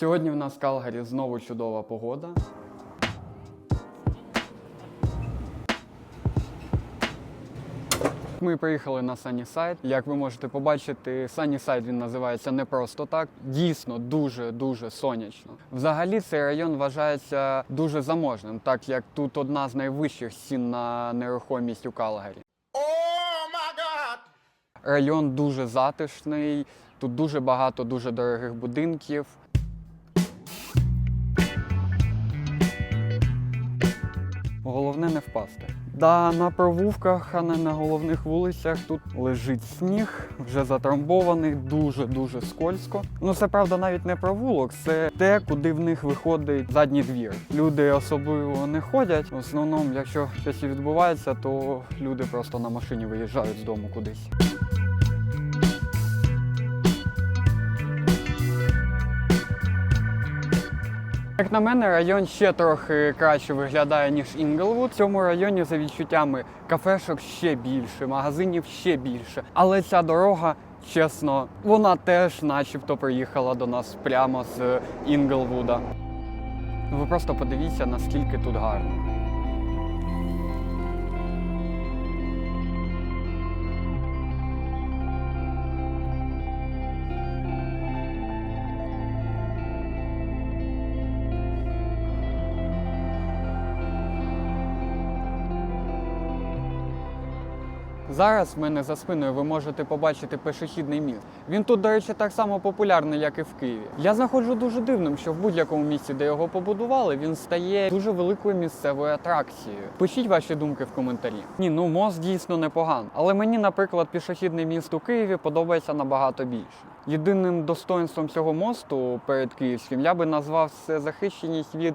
Сьогодні в нас в Калгарі знову чудова погода. Ми приїхали на Sunnyside. Як ви можете побачити, Sunnyside він називається не просто так. Дійсно дуже дуже сонячно. Взагалі цей район вважається дуже заможним, так як тут одна з найвищих цін на нерухомість у Калгарі. Район дуже затишний, тут дуже багато дуже дорогих будинків. Головне не впасти. Да, на провулках, а не на головних вулицях тут лежить сніг, вже затрамбований, дуже-дуже скользко. Ну це правда навіть не провулок, це те, куди в них виходить задній двір. Люди особливо не ходять. В основному, якщо щось відбувається, то люди просто на машині виїжджають з дому кудись. Як на мене, район ще трохи краще виглядає, ніж Інглвуд. В цьому районі за відчуттями кафешок ще більше, магазинів ще більше. Але ця дорога, чесно, вона теж начебто приїхала до нас прямо з Інглвуда. Ви просто подивіться, наскільки тут гарно. Зараз в мене за спиною ви можете побачити пішохідний міст. Він тут, до речі, так само популярний, як і в Києві. Я знаходжу дуже дивним, що в будь-якому місці, де його побудували, він стає дуже великою місцевою атракцією. Пишіть ваші думки в коментарі. Ні, ну мост дійсно непоганий. Але мені, наприклад, пішохідний міст у Києві подобається набагато більше. Єдиним достоинством цього мосту перед київським я би назвав це захищеність від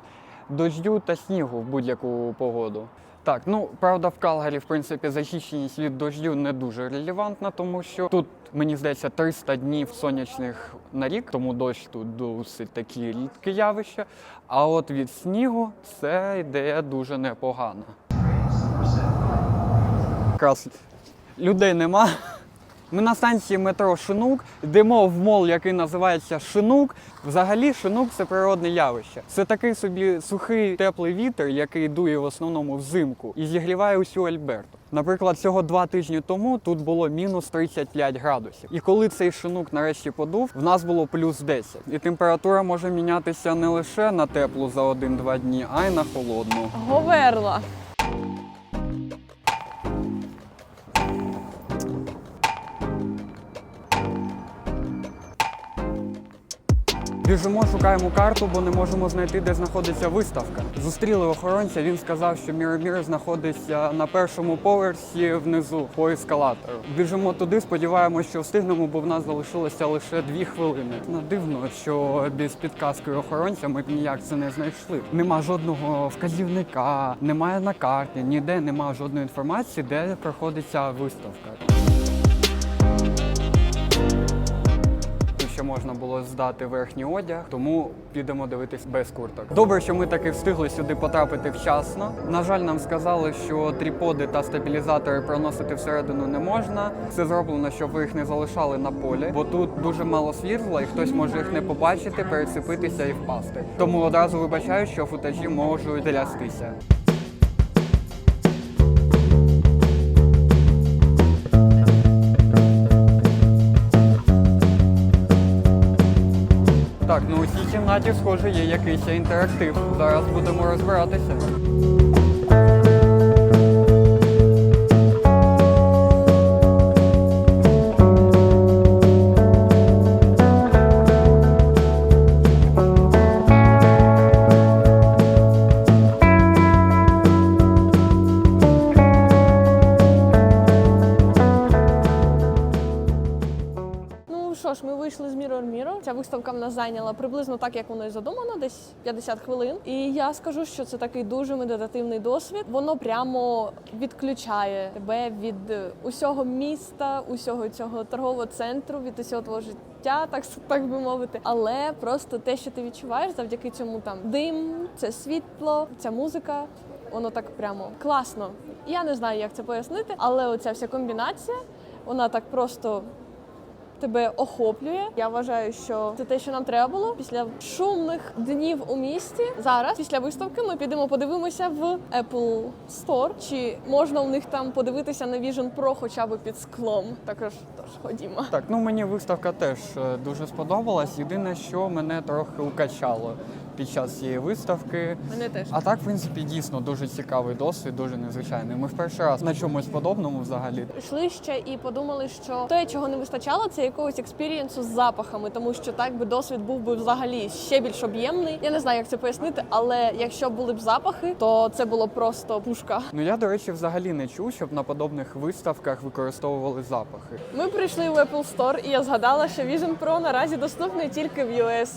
дождю та снігу в будь-яку погоду. Так, ну правда, в Калгарі, в принципі, захищеність від дождю не дуже релевантна, тому що тут, мені здається, 300 днів сонячних на рік, тому дощ тут досить такі рідке явище. А от від снігу це ідея дуже непогана. Якраз людей нема. Ми на станції метро Шинук йдемо в мол, який називається Шинук. Взагалі, Шинук це природне явище. Це такий собі сухий теплий вітер, який дує в основному взимку і зігріває усю Альберту. Наприклад, всього два тижні тому тут було мінус 35 градусів. І коли цей шинук нарешті подув, в нас було плюс 10. І температура може мінятися не лише на теплу за 1-2 дні, а й на холодну. Говерла. Біжимо, шукаємо карту, бо не можемо знайти, де знаходиться виставка. Зустріли охоронця. Він сказав, що Міромір знаходиться на першому поверсі внизу по ескалатору. Біжимо туди, сподіваємося, що встигнемо, бо в нас залишилося лише дві хвилини. Ну, дивно, що без підказки охоронця ми б ніяк це не знайшли. Нема жодного вказівника, немає на карті, ніде нема жодної інформації, де проходить ця виставка. Ще можна було здати верхній одяг, тому підемо дивитись без курток. Добре, що ми таки встигли сюди потрапити вчасно. На жаль, нам сказали, що тріподи та стабілізатори проносити всередину не можна. Це зроблено, щоб ви їх не залишали на полі, бо тут дуже мало світла, і хтось може їх не побачити, перецепитися і впасти. Тому одразу вибачаю, що футажі можуть трястися. Так, ну у цій кімнаті, схоже, є якийсь інтерактив. Зараз будемо розбиратися. Що ж, ми вийшли з Mirror Mirror. Ця виставка в нас зайняла приблизно так, як воно і задумано, десь 50 хвилин. І я скажу, що це такий дуже медитативний досвід. Воно прямо відключає тебе від е, усього міста, усього цього торгового центру, від усього твого життя, так так би мовити. Але просто те, що ти відчуваєш завдяки цьому там дим, це світло, ця музика. Воно так прямо класно. Я не знаю, як це пояснити, але оця вся комбінація, вона так просто тебе охоплює. Я вважаю, що це те, що нам треба було після шумних днів у місті. Зараз, після виставки, ми підемо подивимося в Apple Store. Чи можна у них там подивитися на Vision Pro хоча б під склом? Також тож ходімо. Так, ну мені виставка теж е, дуже сподобалась. Єдине, що мене трохи укачало під час цієї виставки. Мене теж. А так, в принципі, дійсно дуже цікавий досвід, дуже незвичайний. Ми в перший раз на чомусь подобному взагалі. Йшли ще і подумали, що те, чого не вистачало, це якогось експірієнсу з запахами, тому що так би досвід був би взагалі ще більш об'ємний. Я не знаю, як це пояснити, але якщо були б запахи, то це було просто пушка. Ну я, до речі, взагалі не чув, щоб на подобних виставках використовували запахи. Ми прийшли в Apple Store, і я згадала, що Vision Pro наразі доступний тільки в US.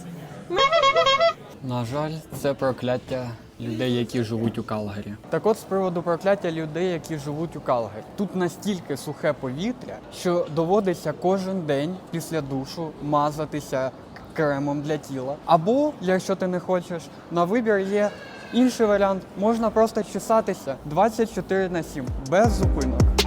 На жаль, це прокляття людей, які живуть у Калгарі. Так от з приводу прокляття людей, які живуть у Калгарі. Тут настільки сухе повітря, що доводиться кожен день після душу мазатися кремом для тіла. Або, якщо ти не хочеш, на вибір є інший варіант. Можна просто чесатися 24 на 7, без зупинок.